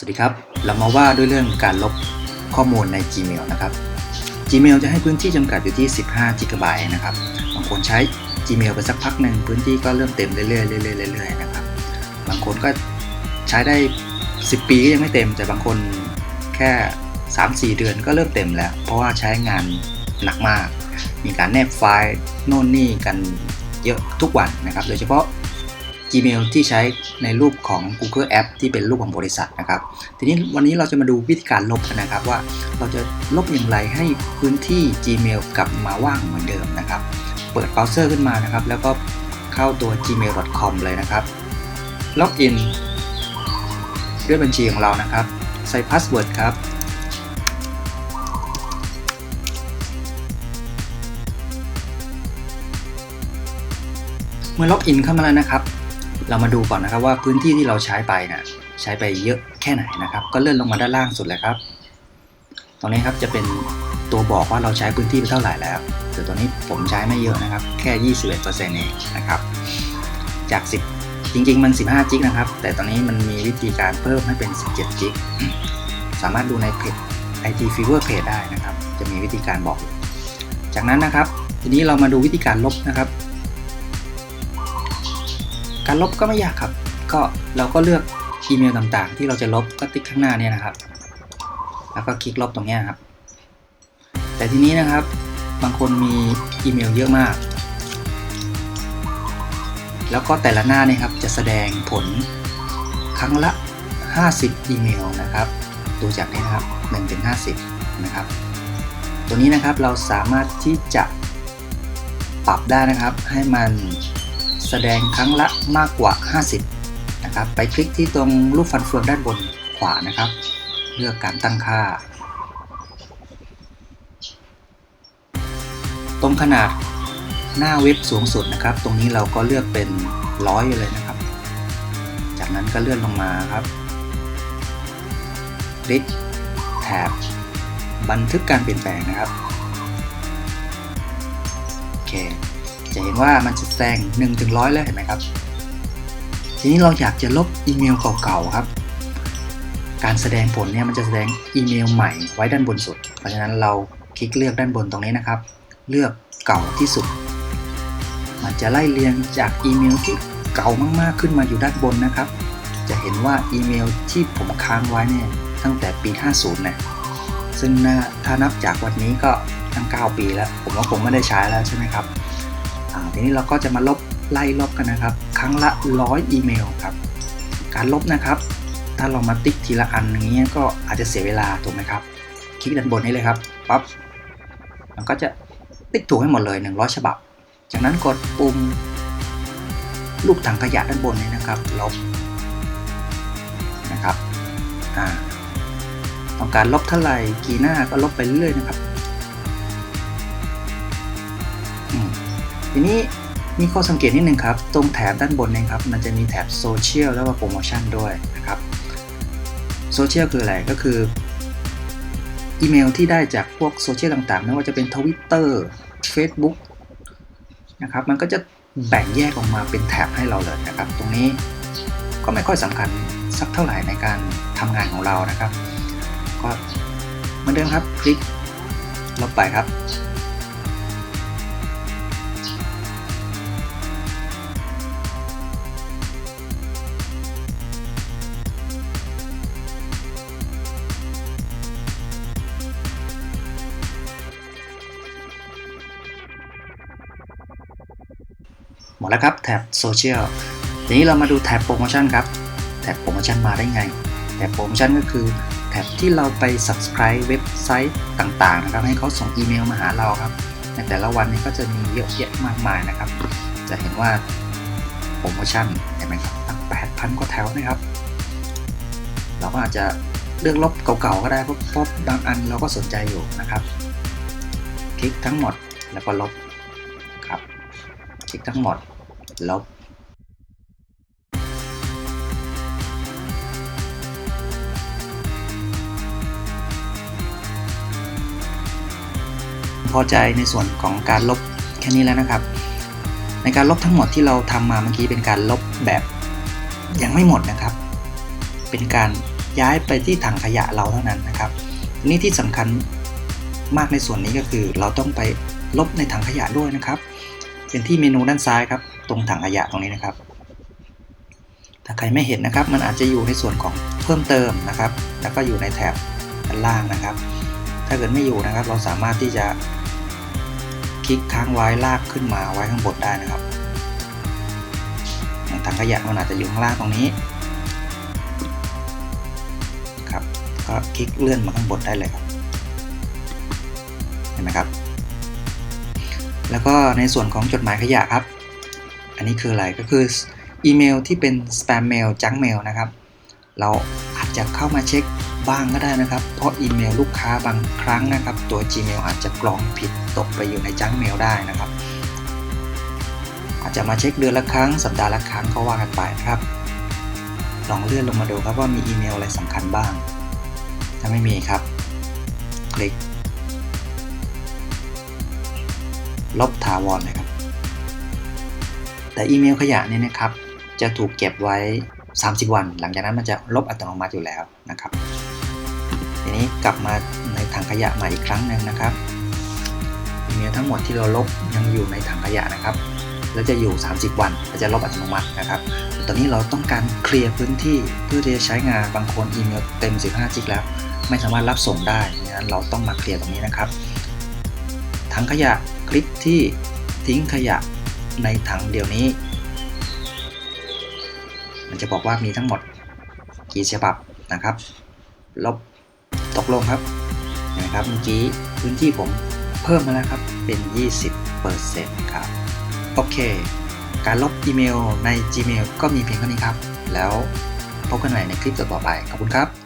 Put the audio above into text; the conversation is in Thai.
สวัสดีครับ เรามาว่าด้วยเรื่องการลบข้อมูลใน Gmail นะครับ Gmail จะให้พื้นที่จำกัดอยู่ที่ 15 g b นะครับ บางคนใช้ Gmail ไปสักพักหนึ่งพื้นที่ก็เริ่มเต็มเรื่อยๆเรื่อยๆเรื่อยๆนะครับ บางคนก็ใช้ได้ 10 ปีก็ยังไม่เต็ม แต่บางคนแค่ 3-4 เดือนก็เริ่มเต็มแล้ว เพราะว่าใช้งานหนักมาก มีการแนบไฟล์โน่นนี่กันเยอะทุกวันนะครับ โดยเฉพาะ Gmail ที่ใช้ในรูปของ Google App ที่เป็นรูปของบริษัทนะครับ ทีนี้วันนี้เราจะมาดูวิธีการลบนนะครับว่าเราจะลบอย่างไรให้พื้นที่ Gmail กลับมาว่างเหมือนเดิมนะครับ เปิดเบราว์เซอร์ขึ้นมานะครับ แล้วก็เข้าตัว gmail.com เลยนะครับ ล็อกอินด้วยบัญชีของเรานะครับ ใส่พาสเวิร์ดครับเมื่อล็อกอินเข้ามาแล้วนะครับ เรามาดูก่อนนะครับว่าพื้นที่ที่เราใช้ไปนะใช้ไปเยอะแค่ไหนนะครับ ก็เลื่อนลงมาด้านล่างสุดเลยครับ ตรงนี้ครับจะเป็นตัวบอกว่าเราใช้พื้นที่ไปเท่าไหร่แล้วแต่ตัวนี้ผมใช้ไม่เยอะนะครับ แค่ 21%เองนะครับ จาก 10 จริง ๆ มัน 15 จิกนะครับ แต่ตอนนี้มันมีวิธีการเพิ่มให้เป็น 17 จิก สามารถดูในเพจ IT Fever Page ได้นะครับ จะมีวิธีการบอกอยู่จากนั้นนะครับ ทีนี้เรามาดูวิธีการลบนะครับ การลบก็ไม่ยากครับ ก็เราก็เลือกอีเมลต่างๆ ที่เราจะลบก็ติ๊กข้างหน้าเนี่ยนะครับ แล้วก็คลิกลบตรงนี้ครับ แต่ทีนี้นะครับ บางคนมีอีเมลเยอะมาก แล้วก็แต่ละหน้าเนี่ยครับจะแสดงผลครั้งละ 50 อีเมลนะครับ ดูจากนี้นะครับ1ถึง50 นะครับ ตัวนี้นะครับเราสามารถที่จะปรับได้นะครับให้มัน แสดงครั้งละมากกว่า 50 นะครับ ไปคลิกที่ตรงรูปฟันเฟืองด้านบนขวานะครับ เลือกการตั้งค่า ตรงขนาดหน้าเว็บสูงสุดนะครับ ตรงนี้เราก็เลือกเป็นร้อยเลยนะครับ จากนั้นก็เลื่อนลงมาครับ คลิกแท็บบันทึกการเปลี่ยนแปลงนะครับ โอเค จะเห็นว่ามันจะแสดง1ถึงร้อยแล้วเห็นไหมครับ ทีนี้เราอยากจะลบอีเมลเก่าๆครับ การแสดงผลเนี่ยมันจะแสดงอีเมลใหม่ไว้ด้านบนสุด เพราะฉะนั้นเราคลิกเลือกด้านบนตรงนี้นะครับ เลือกเก่าที่สุด มันจะไล่เรียงจากอีเมลที่เก่ามากๆขึ้นมาอยู่ด้านบนนะครับ จะเห็นว่าอีเมลที่ผมค้างไว้เนี่ยตั้งแต่ปี 50นะซึ่งถ้านับจากวันนี้ก็ตั้ง 9 ปีแล้ว ผมว่าผมไม่ได้ใช้แล้วใช่ไหมครับ ทีนี้เราก็จะมาลบไล่ลบกันนะครับ ครั้งละร้อยอีเมลครับ การลบนะครับ ถ้าเรามาติ๊กทีละอันอย่างนี้ยก็อาจจะเสียเวลาถูกไหมครับ คลิกด้านบนนี้เลยครับปั๊บมันก็จะติ๊กถูกให้หมดเลย 100 ฉบับ จากนั้นกดปุ่มรูปถังขยะด้านบนนี้นะครับลบนะครับอ่าต้องการลบเท่าไหร่กี่หน้าก็ลบไปเรื่อยๆนะครับ ทีนี้มีข้อสังเกตนิดนึงครับ ตรงแถบด้านบนนะครับ มันจะมีแถบโซเชียลแล้วก็โปรโมชั่นด้วยนะครับโซเชียลคืออะไรก็คืออีเมลที่ได้จากพวกโซเชียลต่างๆไม่ว่าจะเป็น Twitter Facebook นะครับ มันก็จะแบ่งแยกออกมาเป็นแถบให้เราเลยนะครับ ตรงนี้ก็ไม่ค่อยสำคัญสักเท่าไหร่ในการทำงานของเรานะครับ ก็เหมือนเดิมครับคลิกลบไปครับ หมดแล้วครับแท็บโซเชียลทีนี้เรามาดูแท็บโปรโมชั่นครับ แท็บโปรโมชั่นมาได้ไง แท็บโปรโมชั่นก็คือแท็บที่เราไป subscribe เว็บไซต์ต่างๆนะครับให้เขาส่งอีเมลมาหาเราครับ ในแต่ละวันนี้ก็จะมีเยอะแยะมากมายนะครับ จะเห็นว่าโปรโมชั่นเห็นไหมครับตั้ง8,000 กว่าแถวนะครับ เราก็อาจจะเลือกลบเก่าๆก็ได้เพราะบางอันเราก็สนใจอยู่นะครับ คลิกทั้งหมดแล้วก็ลบ คลิกทั้งหมด ลบ พอใจในส่วนของการลบแค่นี้แล้วนะครับ ในการลบทั้งหมดที่เราทำมาเมื่อกี้เป็นการลบแบบยังไม่หมดนะครับ เป็นการย้ายไปที่ถังขยะเราเท่านั้นนะครับนี้ที่สำคัญมากในส่วนนี้ก็คือเราต้องไปลบในถังขยะด้วยนะครับ เป็นที่เมนูด้านซ้ายครับ ตรงถังขยะตรงนี้นะครับ ถ้าใครไม่เห็นนะครับ มันอาจจะอยู่ในส่วนของเพิ่มเติมนะครับ แล้วก็อยู่ในแถบด้านล่างนะครับ ถ้าเกิดไม่อยู่นะครับ เราสามารถที่จะคลิกค้างไว้ลากขึ้นมาไว้ข้างบนได้นะครับอย่างถังขยะมันอาจจะอยู่ข้างล่างตรงนี้ครับก็คลิกเลื่อนมาข้างบนได้เลยครับเห็นไหมครับ แล้วก็ในส่วนของจดหมายขยะครับ อันนี้คืออะไรก็คืออีเมลที่เป็นสแปมเมลจังเมลนะครับ เราอาจจะเข้ามาเช็คบ้างก็ได้นะครับ เพราะอีเมลลูกค้าบางครั้งนะครับ ตัว Gmail อาจจะกรองผิดตกไปอยู่ในจังเมลได้นะครับ อาจจะมาเช็คเดือนละครั้งสัปดาห์ละครั้งก็ว่ากันไปนะครับ ลองเลื่อนลงมาดูครับว่ามีอีเมลอะไรสำคัญบ้าง ถ้าไม่มีครับ คลิก ลบถาวรเลยครับ แต่อีเมลขยะเนี่ยนะครับ จะถูกเก็บไว้ 30 วัน หลังจากนั้นมันจะลบอัตโนมัติอยู่แล้วนะครับ ทีนี้กลับมาในถังขยะใหม่อีกครั้งหนึ่งนะครับอีเมลทั้งหมดที่เราลบยังอยู่ในถังขยะนะครับแล้วจะอยู่ 30 วันก็จะลบอัตโนมัตินะครับ ตอนนี้เราต้องการเคลียร์พื้นที่เพื่อที่จะใช้งานบางคนอีเมลเต็ม 15 จิกแล้ว ไม่สามารถรับส่งได้ดังนั้นเราต้องมาเคลียร์ตรงนี้นะครับ ถังขยะคลิกที่ทิ้งขยะในถังเดียวนี้ มันจะบอกว่ามีทั้งหมดกี่ฉบับนะครับ ลบตกลงครับนะครับเมื่อกี้พื้นที่ผมเพิ่มมาแล้วครับเป็น 20%ครับ โอเค การลบอีเมลใน Gmail ก็มีเพียงเท่านี้ครับ แล้วพบกันใหม่ในคลิปต่อไป ขอบคุณครับ